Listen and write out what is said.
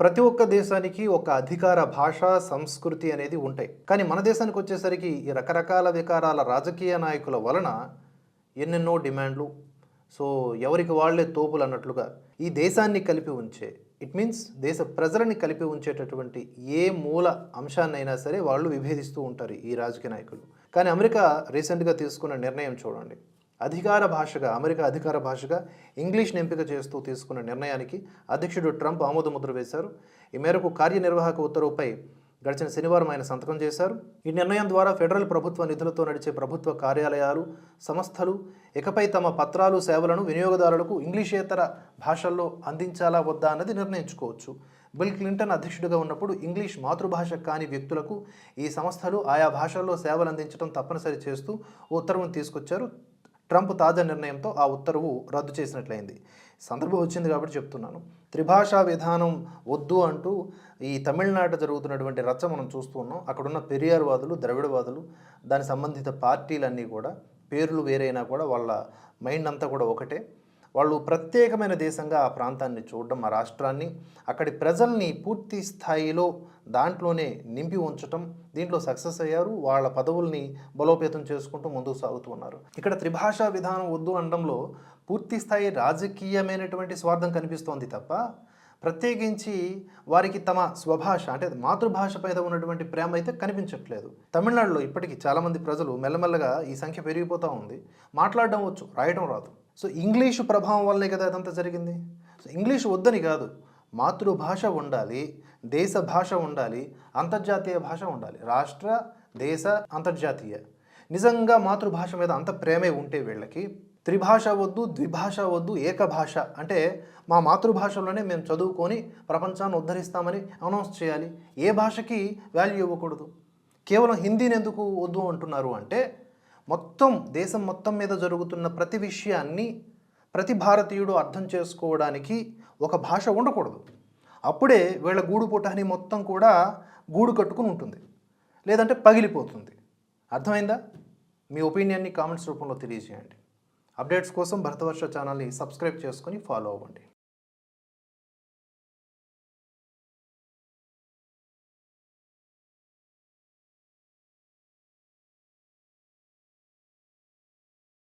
ప్రతి ఒక్క దేశానికి ఒక అధికార భాష సంస్కృతి అనేది ఉంటాయి. కానీ మన దేశానికి వచ్చేసరికి ఈ రకరకాల వికారాల రాజకీయ నాయకుల వలన ఎన్నెన్నో డిమాండ్లు సో ఎవరికి వాళ్ళే తోపులు అన్నట్లుగా ఈ దేశాన్ని కలిపి ఉంచే ఇట్ మీన్స్ దేశ ప్రజలని కలిపి ఉంచేటటువంటి ఏ మూల అంశాన్నైనా సరే వాళ్ళు విభేదిస్తూ ఉంటారు ఈ రాజకీయ నాయకులు. కానీ అమెరికా రీసెంట్గా తీసుకున్న నిర్ణయం చూడండి. అధికార భాషగా అమెరికా అధికార భాషగా ఇంగ్లీష్ని ఎంపిక చేస్తూ తీసుకున్న నిర్ణయానికి అధ్యక్షుడు ట్రంప్ ఆమోదముద్ర వేశారు. ఈ మేరకు కార్యనిర్వాహక ఉత్తర్వుపై గడిచిన శనివారం ఆయన సంతకం చేశారు. ఈ నిర్ణయం ద్వారా ఫెడరల్ ప్రభుత్వ నిధులతో నడిచే ప్రభుత్వ కార్యాలయాలు సంస్థలు ఇకపై తమ పత్రాలు సేవలను వినియోగదారులకు ఇంగ్లీషేతర భాషల్లో అందించాలా వద్దా అన్నది నిర్ణయించుకోవచ్చు. బిల్ క్లింటన్ అధ్యక్షుడిగా ఉన్నప్పుడు ఇంగ్లీష్ మాతృభాష కాని వ్యక్తులకు ఈ సంస్థలు ఆయా భాషల్లో సేవలు అందించడం తప్పనిసరి చేస్తూ ఉత్తర్వును తీసుకొచ్చారు. ట్రంప్ తాజా నిర్ణయంతో ఆ ఉత్తర్వు రద్దు చేసినట్లయింది. సందర్భం వచ్చింది కాబట్టి చెప్తున్నాను. త్రిభాషా విధానం వద్దు అంటూ ఈ తమిళనాట జరుగుతున్నటువంటి రచ్చ మనం చూస్తూ ఉన్నాం. అక్కడున్న పెరియార్వాదులు ద్రవిడవాదులు దాని సంబంధిత పార్టీలన్నీ కూడా పేర్లు వేరైనా కూడా వాళ్ళ మైండ్ అంతా కూడా ఒకటే. వాళ్ళు ప్రత్యేకమైన దేశంగా ఆ ప్రాంతాన్ని చూడడం ఆ రాష్ట్రాన్ని అక్కడి ప్రజల్ని పూర్తి స్థాయిలో దాంట్లోనే నింపి ఉంచటం దీంట్లో సక్సెస్ అయ్యారు వాళ్ళ పదవుల్ని బలోపేతం చేసుకుంటూ ముందుకు సాగుతున్నారు ఇక్కడ త్రిభాషా విధానం వద్దు అనడంలో పూర్తి స్థాయి రాజకీయమైనటువంటి స్వార్థం కనిపిస్తోంది తప్ప ప్రత్యేకించి వారికి తమ స్వభాష అంటే మాతృభాష పైన ఉన్నటువంటి ప్రేమ అయితే కనిపించట్లేదు. తమిళనాడులో ఇప్పటికీ చాలామంది ప్రజలు మెల్లమెల్లగా ఈ సంఖ్య పెరిగిపోతూ ఉంది. మాట్లాడడం వచ్చు రాయడం రాదు. సో ఇంగ్లీషు ప్రభావం వల్లే కదా అదంతా జరిగింది. సో ఇంగ్లీష్ వద్దని కాదు మాతృభాష ఉండాలి దేశ భాష ఉండాలి అంతర్జాతీయ భాష ఉండాలి. రాష్ట్ర దేశ అంతర్జాతీయ. నిజంగా మాతృభాష మీద అంత ప్రేమే ఉంటే వీళ్ళకి త్రిభాష వద్దు ద్విభాష వద్దు ఏకభాష అంటే మా మాతృభాషలోనే మేము చదువుకొని ప్రపంచాన్ని ఉద్ధరిస్తామని అనౌన్స్ చేయాలి. ఏ భాషకి వాల్యూ ఇవ్వకూడదు. కేవలం హిందీని ఎందుకు వద్దు అంటున్నారు అంటే మొత్తం దేశం మొత్తం మీద జరుగుతున్న ప్రతి విషయాన్ని ప్రతి భారతీయుడు అర్థం చేసుకోవడానికి ఒక భాష ఉండకూడదు. అప్పుడే వీళ్ళ గూడు పుటాని మొత్తం కూడా గూడు కట్టుకుని ఉంటుంది. లేదంటే పగిలిపోతుంది. అర్థమైందా? మీ ఒపీనియన్ని కామెంట్స్ రూపంలో తెలియజేయండి. అప్డేట్స్ కోసం భరతవర్ష ఛానల్ని సబ్స్క్రైబ్ చేసుకొని ఫాలో అవ్వండి.